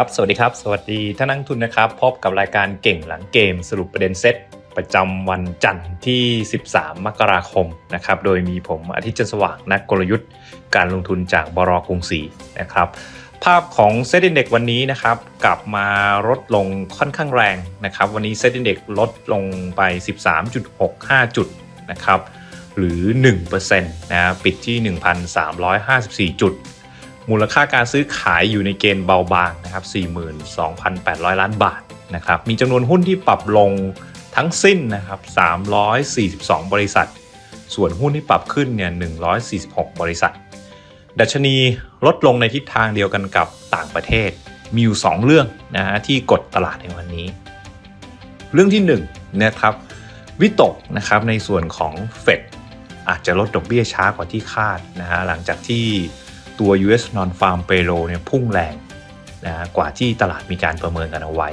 ครับ สวัสดีครับ สวัสดีท่านนักลงทุนนะครับ พบกับรายการเก่งหลังเกมสรุปประเด็นเซตประจำวันจันทร์ที่ 13 มกราคมนะครับ โดยมีผมอาทิตย์จันสว่างนักกลยุทธ์ การลงทุนจากบรกรุงศรีนะครับ ภาพของเซ็ตอินเด็กวันนี้นะครับ กลับมาลดลงค่อนข้างแรงนะครับ วันนี้เซ็ตอินเด็กลดลงไป 13.65 จุดนะครับ หรือ 1%นะ ปิดที่ 1,354 จุด มูลค่าการซื้อขายอยู่ในเกณฑ์เบาบางนะครับ 42,800 ล้านบาทนะครับ มีจำนวนหุ้นที่ปรับลงทั้งสิ้นนะครับ 342 บริษัท ส่วนหุ้นที่ปรับขึ้นเนี่ย 146 บริษัท ดัชนีลดลงในทิศทางเดียวกันกับต่างประเทศ มีอยู่ 2 เรื่องนะฮะที่กดตลาดในวันนี้ เรื่องที่1นงนะครับวิตกนะครับในส่วนของเฟดอาจจะลดดอกเบี้ยช้ากว่าที่คาดนะฮะหลังจากที่ ตัว US non-farm payroll เนี่ยพุ่งแรงนะฮะกว่าที่ตลาดมีการประเมินกันเอาไว้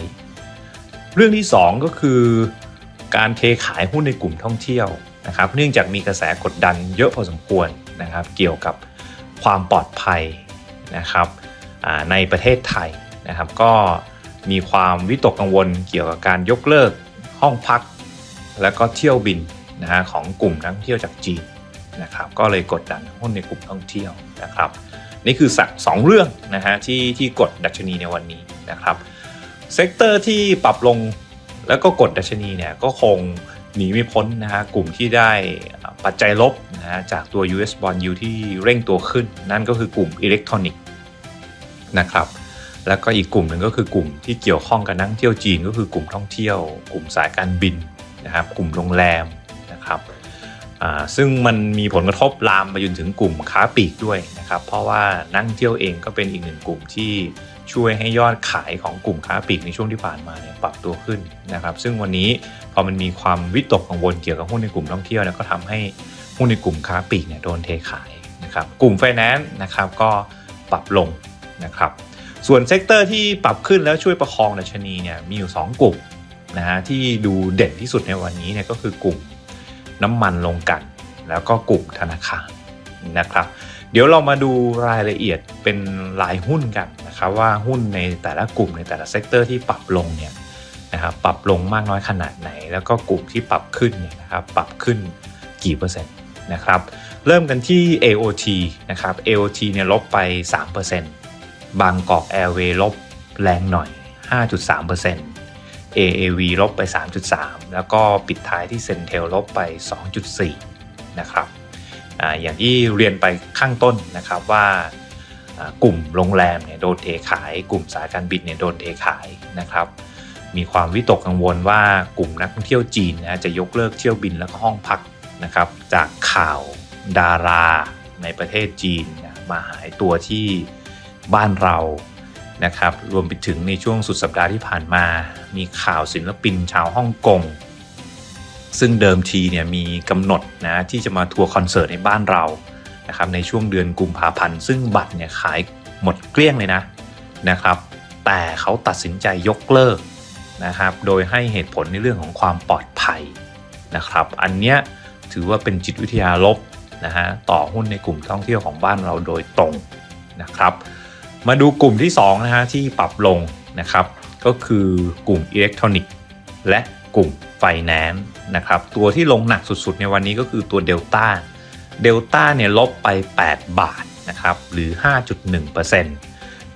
เรื่องที่ 2 ก็คือการเทขายหุ้นในกลุ่มท่องเที่ยวนะครับเนื่องจากมีกระแสกดดันเยอะพอสมควรนะครับเกี่ยวกับความปลอดภัยนะครับในประเทศไทยนะครับก็มีความวิตกกังวลเกี่ยวกับการยกเลิกห้องพัก และก็เที่ยวบินนะฮะของกลุ่มนักท่องเที่ยวจากจีน นะครับก็เลยกดดันหุ้นในกลุ่มท่องเที่ยวนะครับนี่คือสักสองเรื่องนะฮะที่ที่กดดัชนีในวันนี้นะครับเซกเตอร์ที่ปรับลงแล้วก็กดดัชนีเนี่ยก็คงหนีไม่พ้นนะฮะกลุ่มที่ได้ปัจจัยลบนะฮะจากตัว US bond yield ที่เร่งตัวขึ้น นั่นก็คือกลุ่มอิเล็กทรอนิกส์นะครับแล้วก็อีกกลุ่มหนึ่งก็คือกลุ่มที่เกี่ยวข้องกับนักเที่ยวจีนก็คือกลุ่มท่องเที่ยว กลุ่มสายการบินนะครับกลุ่มโรงแรม ซึ่งมันมีผลกระทบลามไปจนถึงกลุ่มค้าปลีกด้วยนะครับ เพราะว่านักท่งเที่ยวเองก็เป็นอีกหนึ่งกลุ่มที่ช่วยให้ยอดขายของกลุ่มค้าปลีกในช่วงที่ผ่านมาเนี่ยปรับตัวขึ้นนะครับ ซึ่งวันนี้พอมันมีความวิตกกังวลเกี่ยวกับหุ้นในกลุ่มท่องเที่ยวเนี่ยก็ทำให้หุ้นในกลุ่มค้าปลีกเนี่ยโดนเทขายนะครับ กลุ่มไฟแนนซ์นะครับก็ปรับลงนะครับ ส่วนเซกเตอร์ที่ปรับขึ้นแล้วช่วยประคองดัชนีเนี่ยมีอยู่ 2 กลุ่มนะฮะที่ดูเด่นที่สุดในวันนี้เนี่ยก็คือกลุ่ม น้ำมันลงกัน แล้วก็กลุ่มธนาคารนะครับ เดี๋ยวเรามาดูรายละเอียดเป็นรายหุ้นกันนะครับว่าหุ้นในแต่ละกลุ่มในแต่ละเซกเตอร์ที่ปรับลงเนี่ยนะครับปรับลงมากน้อยขนาดไหน แล้วก็กลุ่มที่ปรับขึ้นเนี่ยนะครับปรับขึ้นกี่เปอร์เซ็นต์นะครับเริ่มกันที่ AOT นะครับ AOT เนี่ยลบไป 3%บางกอกแอร์เวย์ลบแรงหน่อย 5.3% AAV ลบไป 3.3 แล้วก็ปิดท้ายที่เซนเทลลบไป 2.4 นะครับออย่างที่เรียนไปข้างต้นนะครับว่ากลุ่มโรงแรมเนี่ยโดนเทขาย กลุ่มสายการบินเนี่ยโดนเทขายนะครับ มีความวิตกกังวลว่ากลุ่มนักท่องเที่ยวจีนนะจะยกเลิกเที่ยวบินแล้วก็ห้องพักนะครับ จากข่าวดาราในประเทศจีนนมาหายตัวที่บ้านเรา นะครับรวมไปถึงในช่วงสุดสัปดาห์ที่ผ่านมา มีข่าวศิลปินชาวฮ่องกงซึ่งเดิมทีเนี่ยมีกำหนดนะที่จะมาทัวร์คอนเสิร์ตในบ้านเรานะครับในช่วงเดือนกุมภาพันธ์ ซึ่งบัตรเนี่ยขายหมดเกลี้ยงเลยนะนะครับ แต่เขาตัดสินใจยกเลิกนะครับ โดยให้เหตุผลในเรื่องของความปลอดภัยนะครับ อันเนี้ยถือว่าเป็นจิตวิทยาลบนะฮะต่อหุ้นในกลุ่มท่องเที่ยวของบ้านเราโดยตรงนะครับ มาดูกลุ่มที่2นะฮะที่ปรับลงนะครับ ก็คือกลุ่มอิเล็กทรอนิกส์และกลุ่มไฟแนนซ์นะครับ ตัวที่ลงหนักสุดๆ ในวันนี้ก็คือตัวเดลต้าเดลต้าเนี่ยลบไป 8 บาทนะครับหรือ 5.1%น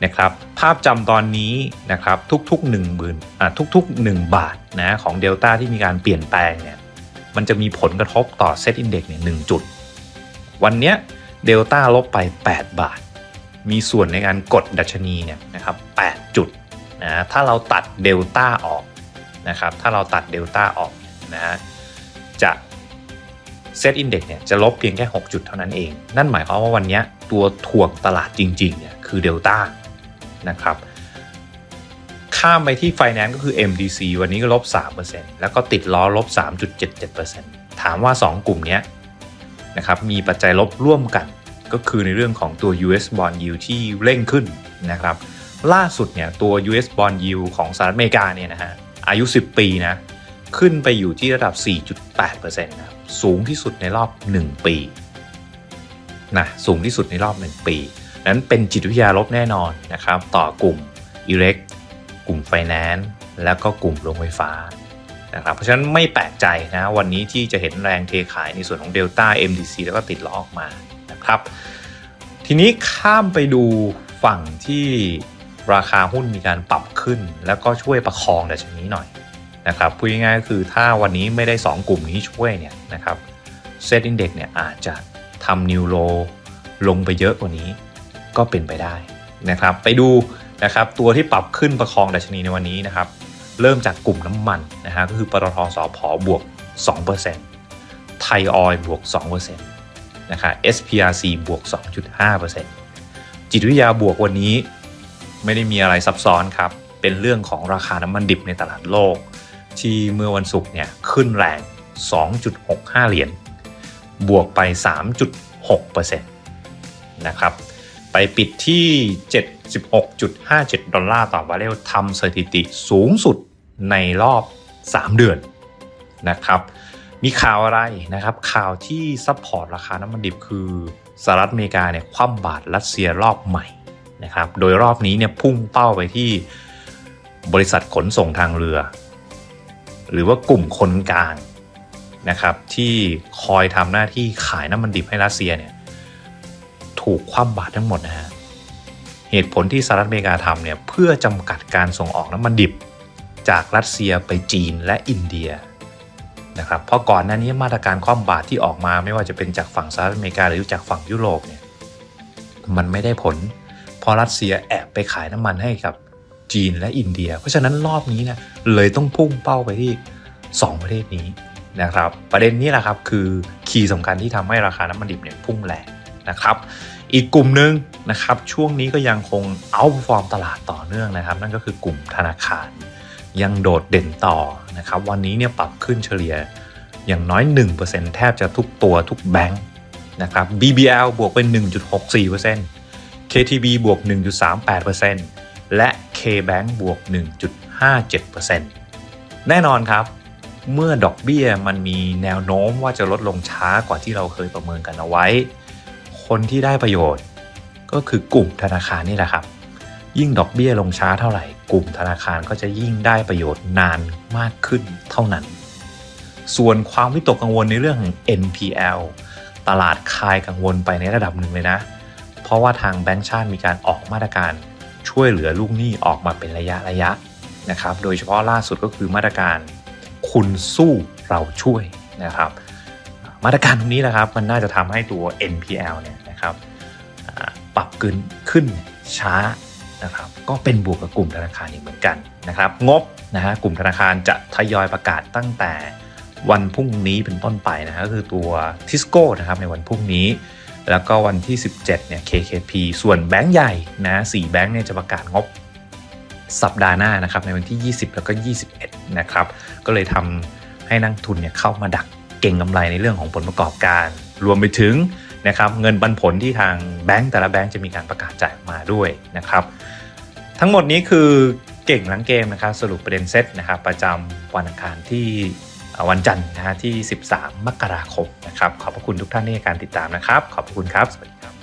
ะครับภาพจำตอนนี้นะครับทุกๆ1 0,000อ่าทุกๆ 1 บาทนะของเดลต้าที่มีการเปลี่ยนแปลงเนี่ยมันจะมีผลกระทบต่อเซตอินเด็กเนี่ย1จุด วันเนี้ยเดลต้าลบไป 8 บาท มีส่วนในการกดดัชนีเนี่ยนะครับ8จุดนะถ้าเราตัดเดลต้าออกนะครับถ้าเราตัดเดลต้าออกนะฮะจะเซตอินเด็กซ์เนี่ยจะลบเพียงแค่ 6 จุดเท่านั้นเอง นั่นหมายความว่าวันนี้ตัวถ่วงตลาดจริงๆเนี่ยคือเดลต้านะครับข้ามไปที่ไฟแนนซ์ก็คือ MDC วันนี้ก็ลบ 3%แล้วก็ติดล้อลบ 3.77%ถามว่า 2 กลุ่มนี้นะครับมีปัจจัยลบร่วมกัน ก็คือในเรื่องของตัว US bond yield ที่เร่งขึ้นนะครับ ล่าสุดเนี่ยตัว US bond yield ของสหรัฐอเมริกาเนี่ยนะฮะอายุ 10 ปีนะขึ้นไปอยู่ที่ระดับ 4.8%นะครับสูงที่สุดในรอบ 1 ปีนะสูงที่สุดในรอบ 1 ปี นั้นเป็นจิตวิทยาลบแน่นอนนะครับ ต่อกลุ่มอิเล็กกลุ่มไฟแนนซ์แล้วก็กลุ่มโรงไฟฟ้านะครับเพราะฉะนั้นไม่แปลกใจนะวันนี้ที่จะเห็นแรงเทขายในส่วนของ Delta MDC แล้วก็ติดล้อออกมา นะครับ ทีนี้ข้ามไปดูฝั่งที่ราคาหุ้นมีการปรับขึ้น แล้วก็ช่วยประคองดัชนีหน่อยนะครับพูดง่ายๆก็คือถ้าวันนี้ไม่ได้ 2 กลุ่มนี้ช่วยเนี่ยนะครับเซตอินเด็กเนี่ยอาจจะทำนิวโลลงไปเยอะกว่านี้ก็เป็นไปได้นะครับ ไปดูนะครับตัวที่ปรับขึ้นประคองดัชนีในวันนี้นะครับ เริ่มจากกลุ่มน้ำมันนะฮะก็คือปตทสอพอบวก 2%ไทยออยบวก 2% นะครับ SPRC บวก 2.5%จิตวิทยาบวกวันนี้ไม่ได้มีอะไรซับซ้อนครับ เป็นเรื่องของราคาน้ำมันดิบในตลาดโลก ที่เมื่อวันศุกร์เนี่ยขึ้นแรง 2.65 เหรียญ บวกไป 3.6%นะครับ ไปปิดที่ 76.57 ดอลลาร์ต่อบาร์เรลทำสถิติสูงสุดในรอบ 3 เดือนนะครับ มีข่าวอะไรนะครับ ข่าวที่ซัพพอร์ตราคาน้ำมันดิบคือสหรัฐอเมริกาเนี่ยคว่ำบาตรรัสเซียรอบใหม่นะครับ โดยรอบนี้เนี่ยพุ่งเป้าไปที่บริษัทขนส่งทางเรือ หรือว่ากลุ่มคนกลางนะครับ ที่คอยทำหน้าที่ขายน้ำมันดิบให้รัสเซียเนี่ยถูกคว่ำบาตรทั้งหมดนะฮะเหตุผลที่สหรัฐอเมริกาทำเนี่ยเพื่อจำกัดการส่งออกน้ำมันดิบ จากรัสเซียไปจีนและอินเดีย นะครับเพราะก่อนหน้านี้มาตรการคว่ำบาตรที่ออกมาไม่ว่าจะเป็นจากฝั่งสหรัฐอเมริกาหรือจากฝั่งยุโรปเนี่ยมันไม่ได้ผลเพราะรัสเซียแอบไปขายน้ำมันให้กับจีนและอินเดีย เพราะฉะนั้นรอบนี้นะเลยต้องพุ่งเป้าไปที่ 2 ประเทศนี้นะครับ ประเด็นนี้แหละครับคือคีย์สำคัญที่ทำให้ราคาน้ำมันดิบเนี่ยพุ่งแรงนะครับ อีกกลุ่มหนึ่งนะครับช่วงนี้ก็ยังคงเอาฟอร์มตลาดต่อเนื่องนะครับ นั่นก็คือกลุ่มธนาคาร ยังโดดเด่นต่อนะครับวันนี้เนี่ยปรับขึ้นเฉลี่ยอย่างน้อย 1%แทบจะทุกตัวทุกแบงค์นะครับ BBL บวกเป็น 1.64% KTB บวก 1.38%และ KBank บวก 1.57%แน่นอนครับ เมื่อดอกเบี้ยมันมีแนวโน้มว่าจะลดลงช้ากว่าที่เราเคยประเมินกันเอาไว้ คนที่ได้ประโยชน์ก็คือกลุ่มธนาคารนี่แหละครับ ยิ่งดอกเบี้ยลงช้าเท่าไหร่ กลุ่มธนาคารก็จะยิ่งได้ประโยชน์นานมากขึ้นเท่านั้น ส่วนความวิตกกังวลในเรื่องของ NPL ตลาดคลายกังวลไปในระดับหนึ่งเลยนะ เพราะว่าทางแบงก์ชาติมีการออกมาตรการช่วยเหลือลูกหนี้ออกมาเป็นระยะระยะนะครับ โดยเฉพาะล่าสุดก็คือมาตรการคุณสู้เราช่วยนะครับ มาตรการตรงนี้นะครับมันน่าจะทำให้ตัว NPL เนี่ยนะครับปรับขึ้นขึ้นช้า นะครับก็เป็นบวกกับกลุ่มธนาคารอีกเหมือนกันนะครับ งบนะฮะกลุ่มธนาคารจะทยอยประกาศตั้งแต่วันพรุ่งนี้เป็นต้นไปนะฮะก็คือตัวทิสโก้นะครับในวันพรุ่งนี้ แล้วก็วันที่ 17เนี่ย KKP ส่วนแบงก์ใหญ่นะสี่แบงก์เนี่ยจะประกาศงบสัปดาห์หน้านะครับในวันที่ 20 แล้วก็ 21 นะครับ ก็เลยทำให้นักทุนเนี่ยเข้ามาดักเก่งกำไรในเรื่องของผลประกอบการ รวมไปถึง นะครับเงินปันผลที่ทางแบงก์แต่ละแบงก์จะมีการประกาศจ่ายออกมาด้วยนะครับ ทั้งหมดนี้คือเก่งหลังเกมนะครับสรุปประเด็นเซตนะครับประจำวันอังคารที่วันจันทร์นะฮะที่ 13 มกราคมนะครับขอบพระคุณทุกท่านในการติดตามนะครับ ขอบพระคุณครับ สวัสดีครับ